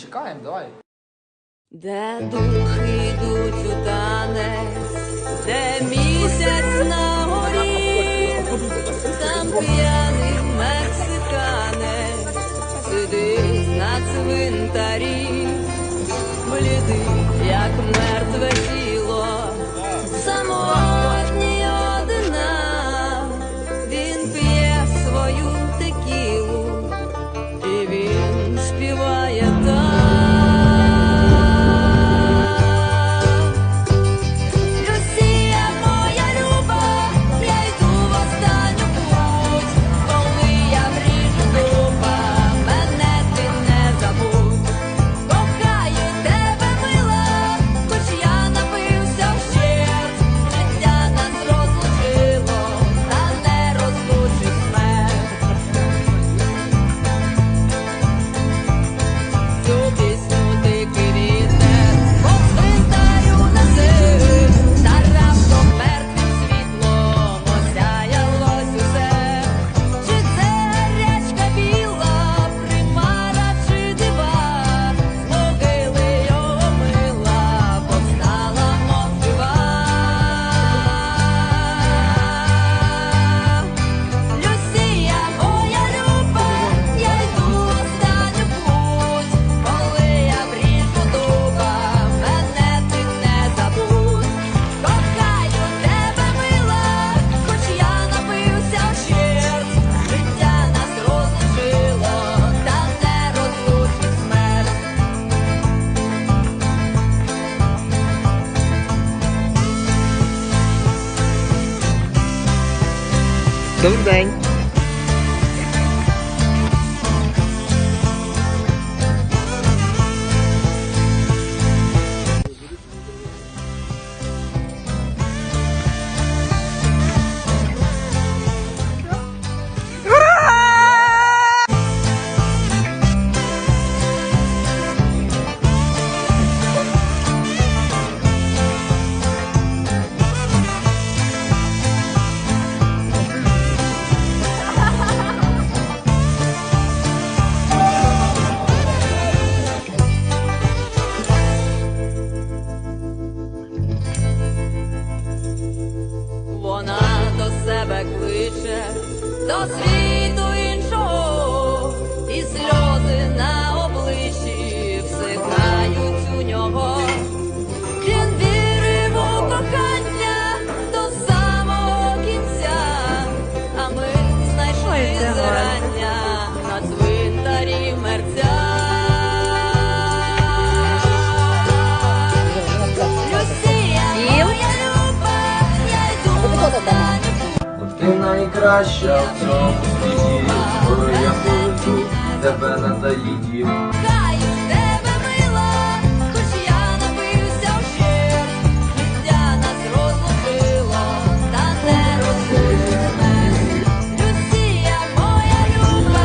Чекаємо, давай. Де духи йдуть у танець, де місяць на горі, там п'яний мексиканець сидить на цвинтарі, блідий, як мертве Goodbye. До світу іншого, і сльози на обличчі всихають у нього. Він вірив у кохання до самого кінця, а ми знайшли зрання на цвинтарі мерця. Найкраща в цьому світі, коли я полечу тебе на заїді. Каю тебе мила, хоч я напився вщерть, життя нас розлучило, та не розлучить Люсія, моя люба,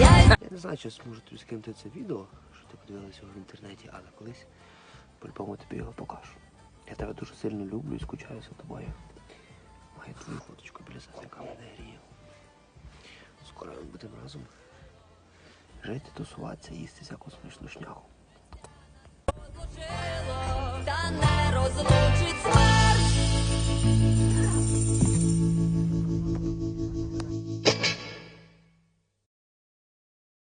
я не знаю, чи зможу тобі скинути це відео, що ти подивилася його в інтернеті, але колись по-любому тобі його покажу. Я тебе дуже сильно люблю і скучаю за тобою. Маю твою фоточку біля яка мене гріє. Скоро ми будемо разом жити, тусуватися, їсти всяку смішну шняху. та не розлучить.